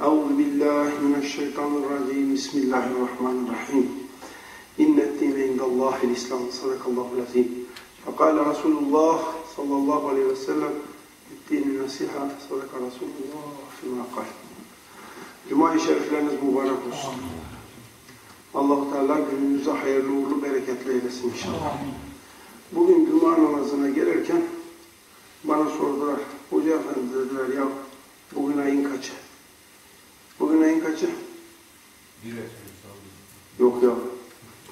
أعوذ بالله من الشيطان الرجيم بسم الله الرحمن الرحيم إن الدين عند الله الإسلام صدق الله العظيم فقال رسول الله صلى الله عليه وسلم الدين النصيحة صدق رسول الله فيما قال Cuma-i şerifleriniz mübarek olsun. allah Teala gününüzü hayırlı uğurlu bereketli eylesin inşallah. Bugün Cuma namazına gelirken bana sordular. Hoca efendi dediler ya bugün ayın kaçı? Bugün ayın kaçı? Yok ya.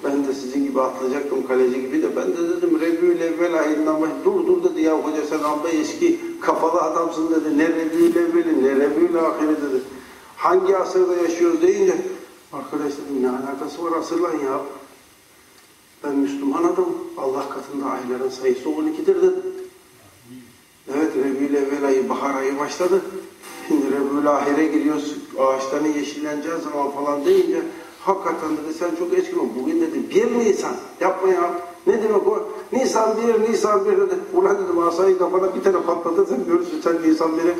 Ben de sizin gibi atlayacaktım kaleci gibi de ben de dedim Rebül evvel ayından baş dur dur dedi ya hoca sen amma eski kafalı adamsın dedi. Ne Rebül evveli ne Rebül ahiri dedi. Hangi asırda yaşıyoruz deyince arkadaş dedim ne alakası var asırla ya. Ben Müslüman adamım. Allah katında ayların sayısı 12'dir dedim. Evet Rebül evvel ayı bahar ayı başladı. Şimdi Rebül ahire giriyoruz. Ağaçların yeşilleneceği zaman falan deyince hakikaten dedi sen çok eski? Bugün dedi 1 Nisan. Yapma ya. Ne demek o? Nisan 1, Nisan 1 dedi. Ulan dedim asayı kafana bir tane patlatırsan görürsün sen Nisan 1'e.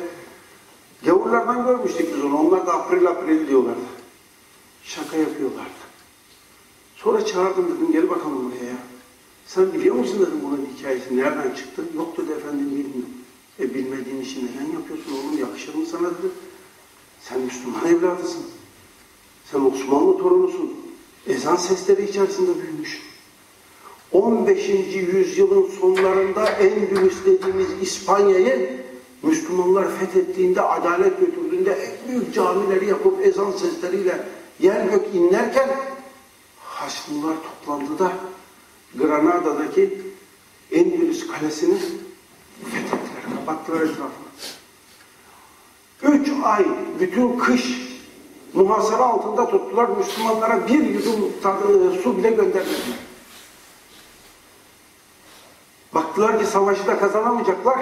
Gavurlardan görmüştük biz onu. Onlar da April April diyorlardı. Şaka yapıyorlardı. Sonra çağırdım dedim gel bakalım buraya ya. Sen biliyor musun dedim bunun hikayesi nereden çıktı? Yok dedi efendim bilmiyorum. E bilmediğin işi neden yapıyorsun oğlum yakışır mı sana dedi. Sen Müslüman evladısın. Sen Osmanlı torunusun. Ezan sesleri içerisinde büyümüş. 15. yüzyılın sonlarında Endülüs dediğimiz İspanya'yı Müslümanlar fethettiğinde, adalet götürdüğünde en büyük camileri yapıp ezan sesleriyle yer gök inlerken Haçlılar toplandı da Granada'daki Endülüs kalesini fethettiler, kapattılar etrafını. Üç ay, bütün kış muhasara altında tuttular. Müslümanlara bir yudum tadı, su bile göndermediler. Baktılar ki savaşı da kazanamayacaklar.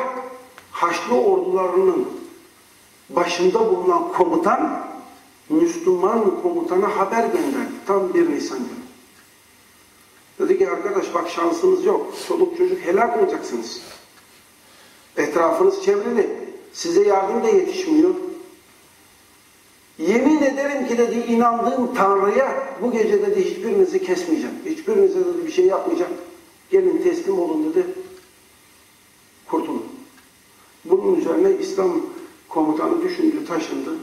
Haçlı ordularının başında bulunan komutan Müslüman komutana haber gönderdi. Tam bir Nisan günü. Dedi ki arkadaş bak şansınız yok. Çoluk çocuk helak olacaksınız. Etrafınız çevrili. Size yardım da yetişmiyor. Yemin ederim ki dedi inandığım Tanrı'ya bu gece dedi hiçbirinizi kesmeyeceğim. Hiçbirinize dedi bir şey yapmayacağım. Gelin teslim olun dedi. Kurtulun. Bunun üzerine İslam komutanı düşündü, taşındı.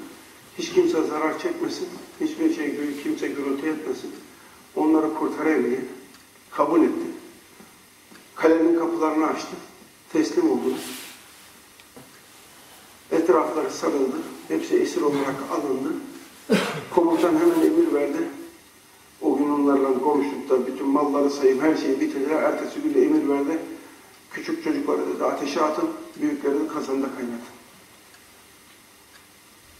Hiç kimse zarar çekmesin. Hiçbir şey kimse gürültü etmesin. Onları kurtarayım diye kabul etti. Kalenin kapılarını açtı. Teslim oldu. Etrafları sarıldı. Hepsi esir olarak alındı. Komutan hemen emir verdi. O gün onlarla konuştuk da bütün malları sayıp her şeyi bitirdiler. Ertesi gün emir verdi. Küçük çocukları dedi ateşe atın, büyükleri de kazanda kaynatın.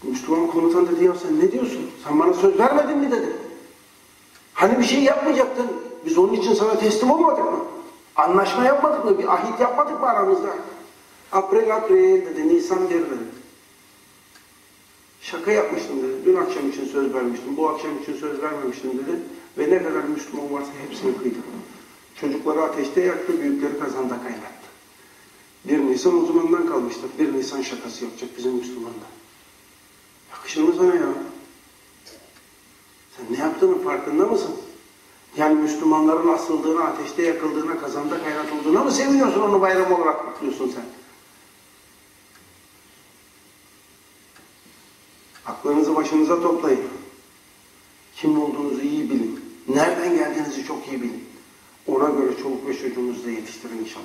Müslüman komutan dedi ya sen ne diyorsun? Sen bana söz vermedin mi dedi. Hani bir şey yapmayacaktın. Biz onun için sana teslim olmadık mı? Anlaşma yapmadık mı? Bir ahit yapmadık mı aramızda? April April dedi. Nisan 1 dedi. Şaka yapmıştım dedi. Dün akşam için söz vermiştim. Bu akşam için söz vermemiştim dedi. Ve ne kadar Müslüman varsa hepsini kıydı. Çocukları ateşte yaktı, büyükleri kazanda kaynattı. Bir Nisan o zamandan kalmıştır. Bir Nisan şakası yapacak bizim Müslümanlar. Yakışır mı sana ya? Sen ne yaptığının farkında mısın? Yani Müslümanların asıldığına, ateşte yakıldığına, kazanda kaynatıldığına mı seviniyorsun onu bayram olarak kutluyorsun sen? Aklınızı başınıza toplayın. Kim olduğunuzu iyi bilin. Nereden geldiğinizi çok iyi bilin. Ona göre çoluk ve çocuğunuzu da yetiştirin inşallah.